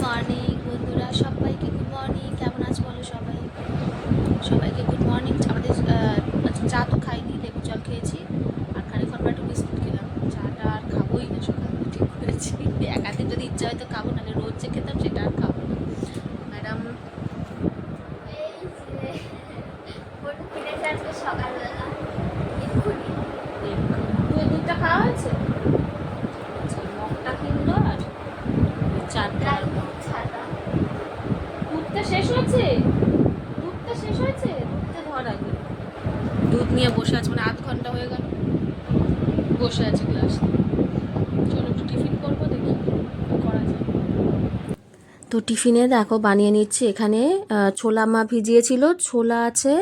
Morning বন্ধুরা সবাইকে good morning কেমন আছো বলো সবাই? সবাইকে গুড মর্নিং আমাদের আহ, চা তো খাইনি লেবু জল খেয়েছি আর খানিক্ষণ একটু বিস্কুট খেলাম। চাটা আর খাবোই না সকালে ঠিক করেছি। এক হাতে যদি ইচ্ছা হয় তো খাব নাহলে রোজ যে খেতাম সেটা আর খাব না ম্যাডাম এই যে ফটো কিনেছে আজকে সকালবেলা এক্ষুনি দুই দুধটা খাওয়া হয়েছে আচ্ছা মগটা কিনলো আর দুধ ছাতা দুধটা শেষ হয়েছে? দুধটা শেষ হয়েছে? দুধটা ধর আগে। দুধ নিয়ে বসে আছে মানে আধ ঘণ্টা হয়ে গেল। বসে আছে গ্লাস চলো একটু টিফিন করব দেখি করা যায়। তো টিফিনে দেখো বানিয়ে নিচ্ছি এখানে ছোলা মা ভিজিয়েছিল ছোলা আছে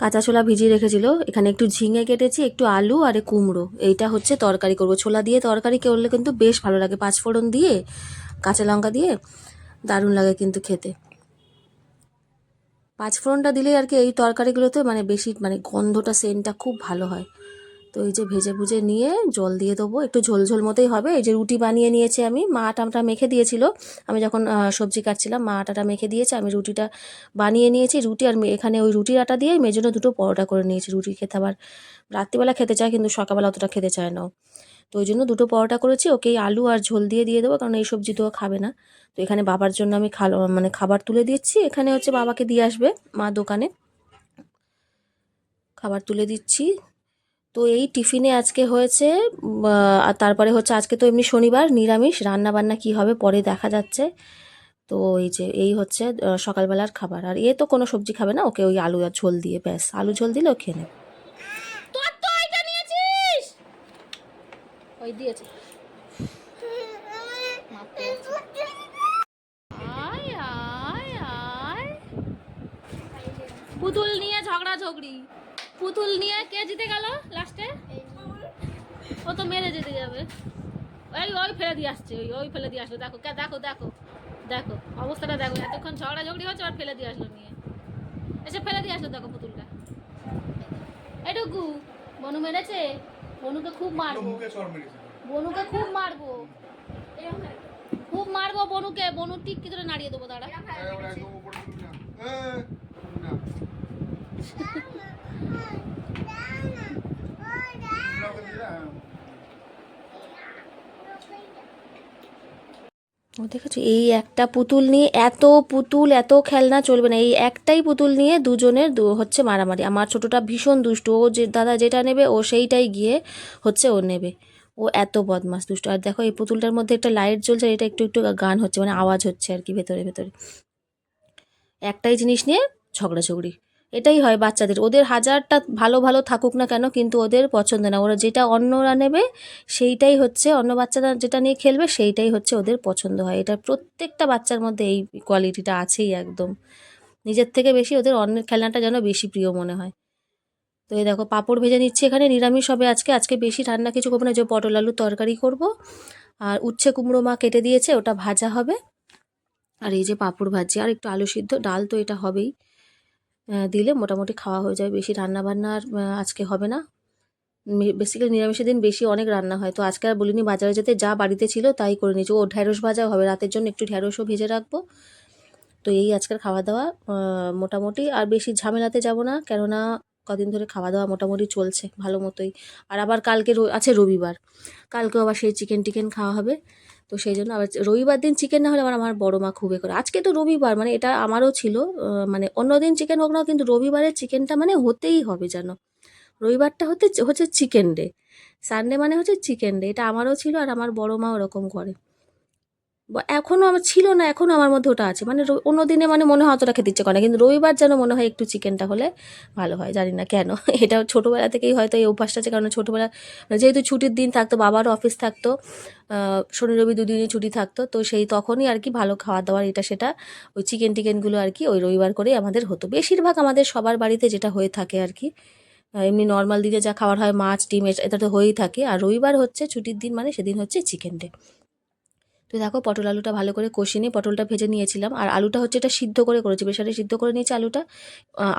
কাঁচা ছোলা ভিজিয়ে রেখেছিল। এখানে একটু ঝিঙে কেটেছি একটু আলু আর কুমড়ো। এইটা হচ্ছে তরকারি করব। ছোলা দিয়ে তরকারি করলে কিন্তু বেশ ভালো লাগে। পাঁচফোড়ন দিয়ে কাঁচা লঙ্কা দিয়ে দারুণ লাগে কিন্তু খেতে। পাঁচফোড়নটা দিলেই আর কি এই তরকারিগুলোতে মানে বেশি মানে গন্ধটা, সেন্টটা খুব ভালো হয়। তো এই যে ভেজে ভুজে নিয়ে জল দিয়ে দেবো। একটু ঝোল ঝোল মতোই হবে। এই যে রুটি বানিয়ে নিয়েছি আমি। মা আটাটা মেখে দিয়েছিল। আমি যখন সবজি কাটছিলাম, মা আটাটা মেখে দিয়েছে। আমি রুটিটা বানিয়ে নিয়েছি। রুটি আর এখানে ওই রুটির আটা দিয়ে মেজন্য দুটো পরোটা করে নিয়েছি। রুটি খেতে আবার রাত্রিবেলা খেতে চায়, কিন্তু সকালবেলা অতটা খেতে চায় না। তো ওই জন্য দুটো পরোটা করেছি। ওকে আলু আর ঝোল দিয়ে দিয়ে দেবো, কারণ এই সবজি তো খাবে না। তো এখানে বাবার জন্য আমি খালো মানে খাবার তুলে দিচ্ছি। এখানে হচ্ছে বাবাকে দিয়ে আসবে মা দোকানে। খাবার তুলে দিচ্ছি। তো এই টিফিনে আজকে হয়েছে আর তারপরে হচ্ছে আজকে তো এমনি শনিবার, নিরামিষ। রান্না বান্না কি হবে পরে দেখা যাচ্ছে। তো এই যে, এই হচ্ছে সকালবেলার খাবার। আর এ তো কোনো সবজি খাবে না, ওকে ওই আলু আর ঝোল দিয়ে ব্যাস। আলু ঝোল দিলে ও খেয়ে নেবে। পুতুল নিয়ে ঝগড়া ঝগড়ি পুতুল নিয়ে কে জিতে গেল? ও তো মেরে যেতে যাবে। ওই ওই ফেলে দিয়ে আসছে ওই ওই ফেলে দিয়ে আসলো। দেখো কে- দেখো দেখো দেখো অবস্থাটা দেখো। এতক্ষণ ঝগড়া ঝগড়ি হচ্ছে আর ফেলে দিয়ে আসলো নিয়ে এসে ফেলে দিয়ে আসলো দেখো পুতুলটা। এটুকু বনু মেরেছে? বনুকে খুব মারবো। বনুকে খুব মারবো। খুব মারবো বনুকে। বনু টিক্কি ধরে নাড়িয়ে দেবো দাঁড়া একেবারে একদম উপরে তুলবি না। এ, না। তোমরা ওকে দিলে, হ্যাঁ। ও দেখেছ, এই একটা পুতুল নিয়ে এত পুতুল, এত খেলনা চলবে না। এই একটাই পুতুল নিয়ে দুজনের হচ্ছে মারামারি। আমার ছোটটা ভীষণ দুষ্ট। ও যে দাদা যেটা নেবে, ও সেইটাই গিয়ে হচ্ছে ও নেবে। ও এত বদমাস দুষ্ট। আর দেখো, এই পুতুলটার মধ্যে একটা লাইট জ্বলছে, এটা একটু একটু গান হচ্ছে মানে আওয়াজ হচ্ছে আর কি ভেতরে ভেতরে। একটাই জিনিস নিয়ে ঝগড়াঝগড়ি। এটাই হয় বাচ্চাদের। ওদের হাজারটা ভালো ভালো থাকুক না কেন কিন্তু ওদের পছন্দ না। ওরা যেটা অন্যরা নেবে, সেইটাই হচ্ছে, অন্য বাচ্চারা যেটা নিয়ে খেলবে, সেইটাই হচ্ছে ওদের পছন্দ হয়। এটা প্রত্যেকটা বাচ্চার মধ্যে এই কোয়ালিটিটা আছেই একদম। নিজের থেকে বেশি ওদের অন্যের খেলনাটা যেন বেশি প্রিয় মনে হয়। তো এই দেখো, পাঁপড় ভেজে নিচ্ছি এখানে, নিরামিষ হবে আজকে। আজকে বেশি রান্না কিছু করব না, যে পটল আলু তরকারি করব। আর উচ্ছে কুমড়ো মা কেটে দিয়েছে, ওটা ভাজা হবে। আর এই যে পাঁপড় ভাজি আর একটু আলু সিদ্ধ, ডাল তো এটা হবেই। দিলে মোটামুটি খাওয়া হয়ে যাবে বেশি রান্না বান্না আর আজকে হবে না। বেসিক্যালি নিরামিষের দিন বেশি অনেক রান্না হয়। তো আজকে আর বলিনি বাজারে যেতে, যা বাড়িতে ছিল তাই করে নিয়েছি। ও ঢ্যাঁড়স ভাজা হবে, রাতের জন্য একটু ঢ্যাঁড়সও ভেজে রাখব। তো এই আজকের খাওয়া দাওয়া মোটামুটি। আর বেশি ঝামেলাতে যাব না, কেননা কদিন ধরে খাওয়া দাওয়া মোটামুটি চলছে ভালো মতোই। আর আবার কালকে আছে রবিবার। কালকেও আবার সেই চিকেন টিকেন খাওয়া হবে। তো সেই জন্য আবার রবিবার দিন চিকেন না হলে আমার আমার বড় মা খুবই করে। আজকে তো রবিবার মানে এটা আমারও ছিল মানে অন্যদিন চিকেন হোক না কিন্তু রবিবারের চিকেনটা মানে হতেই হবে যেন। রবিবারটা হতে, হচ্ছে চিকেন ডে সানডে মানে হচ্ছে চিকেন ডে এটা আমারও ছিল আর আমার বড় মা ওরকম করে। ব- এখনও আমার ছিল না, এখনও আমার মধ্যে ওটা আছে। মানে অন্য দিনে মানে মনে হয় অতটা খেতে ইচ্ছে করে না, কিন্তু রবিবার যেন মনে হয় একটু চিকেনটা হলে ভালো হয়, জানি না কেন। এটা ছোটোবেলা থেকেই হয়তো এই অভ্যাসটা আছে, কারণ ছোটোবেলা মানে যেহেতু ছুটির দিন থাকতো বাবারও অফিস থাকতো শনি, রবি দুদিনই ছুটি থাকতো, তো সেই তখনই আর কি ভালো খাওয়া দাওয়ার এটা সেটা, ওই চিকেন টিকেনগুলো আর কি ওই রবিবার করেই আমাদের হতো। বেশিরভাগ আমাদের সবার বাড়িতে যেটা হয়ে থাকে আর কি এমনি নর্মাল দিনে যা খাবার হয়, মাছ, ডিম এটা তো হয়েই থাকে। আর রবিবার হচ্ছে ছুটির দিন মানে সেদিন হচ্ছে চিকেন ডে তো দেখো পটল আলুটা ভালো করে কষিয়ে নিয়ে পটলটা ভেজে নিয়েছিলাম। আর আলুটা হচ্ছে এটা সিদ্ধ করে করেছি প্রেশারে সিদ্ধ করে নিয়েছি আলুটা।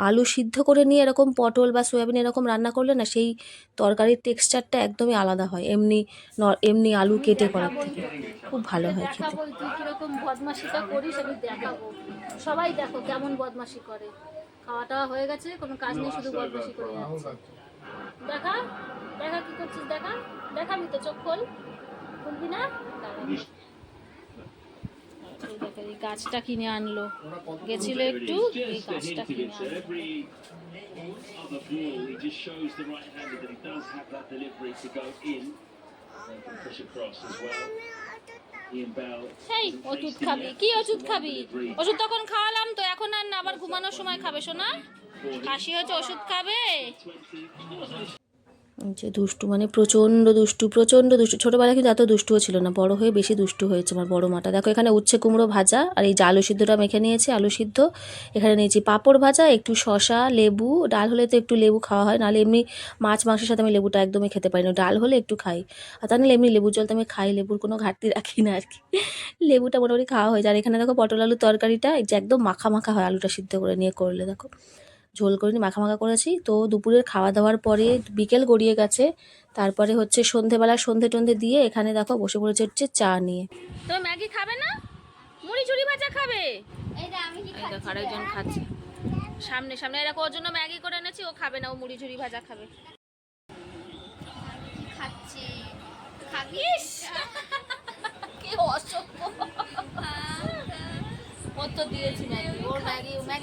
আলু সিদ্ধ করে নিয়ে এরকম পটল বা সয়াবিন এরকম রান্না করলে না সেই তরকারির টেক্সচারটা একদমই আলাদা হয়। এমনি এমনি আলু কেটে করার থেকে খুব ভালো হয় খেতে। আমি সবাই দেখো কেমন বদমাশি করে। খাওয়া টাওয়া হয়ে গেছে, কোনো কাজ নেই, শুধু বদমাশি করে দেখা দেখা কি করছিস, দেখা? দেখাবি তো চোখ খোল। খুলবি না? গাছটা কিনে আনলো। গেছিল একটু এই ওষুধ খাবি। কি ওষুধ খাবি? ওষুধ তখন খাওয়ালাম তো এখন আর না আবার ঘুমানোর সময় খাবে শোনা কাশি হচ্ছে ওষুধ খাবে? যে দুষ্টু মানে প্রচণ্ড দুষ্টু প্রচণ্ড দুষ্টু। ছোটোবেলায় কিন্তু এত দুষ্টুও ছিল না, বড় হয়ে বেশি দুষ্টু হয়েছে আমার বড় মাটা। দেখো এখানে উচ্ছে কুমড়ো ভাজা আর এই যে আলু সিদ্ধটা মেখে নিয়েছি, আলু সিদ্ধ। এখানে নিয়েছি পাঁপড় ভাজা, একটু শশা লেবু, ডাল হলে তো একটু লেবু খাওয়া হয়, নাহলে এমনি মাছ, মাংসের সাথে আমি লেবুটা একদমই খেতে পারি না। ডাল হলে একটু খাই। আর তা এমনি লেবুর জল তো আমি খাই, লেবুর কোনো ঘাটতি রাখি না আর কি। লেবুটা মোটামুটি খাওয়া হয়ে যায়। আর এখানে দেখো পটল আলুর তরকারিটা যে একদম মাখা মাখা হয় আলুটা সিদ্ধ করে নিয়ে করলে, দেখো। ঝোল করে নিয়ে মাখা মাখা করেছি। তো দুপুরের খাওয়া দাওয়ার পরে বিকেল গড়িয়ে গেছে। তারপরে হচ্ছে সন্ধেবেলা সন্ধে টন্ধে দিয়ে এখানে দেখো বসে পড়েছে হচ্ছে চা নিয়ে। তো ম্যাগি খাবে না? মুড়ি ঝুড়ি ভাজা খাবে? আরেকজন খাচ্ছে। সামনে সামনে এরকম ওর জন্য ম্যাগি করে এনেছি ও খাবে না ও মুড়ি ঝুড়ি ভাজা খাবে। খাচ্ছি? খাবি কি অসভ্য ওর তো দিয়েছি ম্যাগি ওর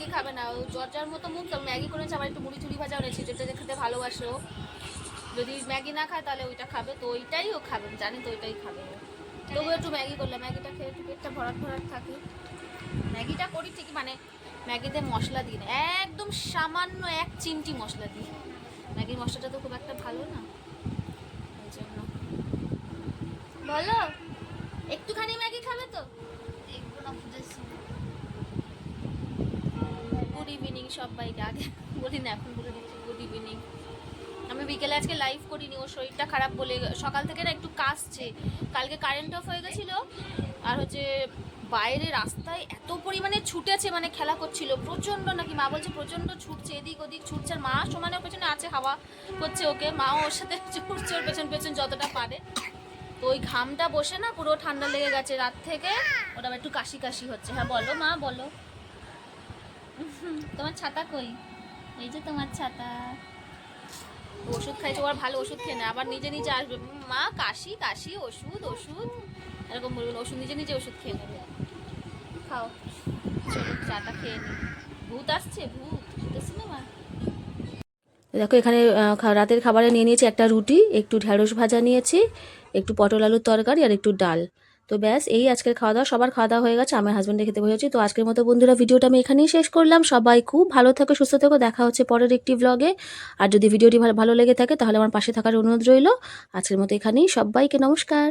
ম্যাগি খাবে না। ও জর্জার মতো মুখ ম্যাগি করেছে, আবার একটু মুড়ি চুড়ি ভাজা এনেছি, যেটা খেতে ভালোবাসে ও। যদি ম্যাগি না খায়, তাহলে ওইটা খাবে। তো ওইটাই ও খাবে জানি তো ওইটাই খাবে। তবু একটু ম্যাগি করলে ম্যাগিটা খেয়ে একটু পেটটা ভরাট ভরাট থাকে। ম্যাগিটা করি ঠিকই মানে ম্যাগিতে মশলা দিই না। একদম সামান্য এক চিমটি মশলা দিই ম্যাগির মশলাটা তো খুব একটা ভালো না। এই জন্য। বলো, একটুখানি ম্যাগি খাবে তো? দেখব না। গুড ইভিনিং সবাইকে। আগে বলি না, এখন বলে দিচ্ছি গুড ইভিনিং। আমি বিকেলে আজকে লাইভ করিনি ওর শরীরটা খারাপ বলে সকাল থেকে না একটু কাশছে। কালকে কারেন্ট অফ হয়ে গেছিল, আর হচ্ছে বাইরে রাস্তায় এত পরিমাণে ছুটেছে মানে খেলা করছিল। প্রচণ্ড নাকি, মা বলছে প্রচণ্ড ছুটছে, এদিক ওদিক ছুটছে, আর মা সমানে ওর পেছনে আছে, হাওয়া করছে ওকে। মাও ওর সাথে ছুটছে ওর পেছন পেছন যতটা পারে। তো ওই ঘামটা বসে না পুরো ঠান্ডা লেগে গেছে। রাত থেকে ওটা একটু কাশি কাশি হচ্ছে। হ্যাঁ বলো মা, বলো। তোমার ছাতা কই? এই যে তোমার ছাতা। ওষুধ খাইছে, ওর ভালো ওষুধ খেয়ে নেয় আবার নিজে নিজে আসবে। মা, কাশি কাশি, ওষুধ ওষুধ। এরকম বলবেন ওষুধ নিজে নিজে ওষুধ খেয়ে নেবে। খাও। চলো চাটা খেয়ে নি। ভূত আসছে, ভূত। ভূতের সিনেমা দেখো, এখানে রাতের খাবারে নিয়ে নিয়েছি একটা রুটি, একটু ঢ্যাঁড়স ভাজা নিয়েছি, একটু পটল আলুর তরকারি আর একটু ডাল। তো ব্যাস, এই আজকের খাওয়া দাওয়া সবার খাওয়া দাওয়া হয়ে গেছে আমার হাজব্যান্ডে খেতে বসেছি। তো আজকের মতো বন্ধুরা, ভিডিওটা আমি এখানেই শেষ করলাম। সবাই খুব ভালো থাকো, সুস্থ থেকো। দেখা হচ্ছে পরের একটি ব্লগে আর যদি ভিডিওটি ভালো লেগে থাকে, তাহলে আমার পাশে থাকার অনুরোধ রইল। আজকের মতো এখানেই, সবাইকে নমস্কার।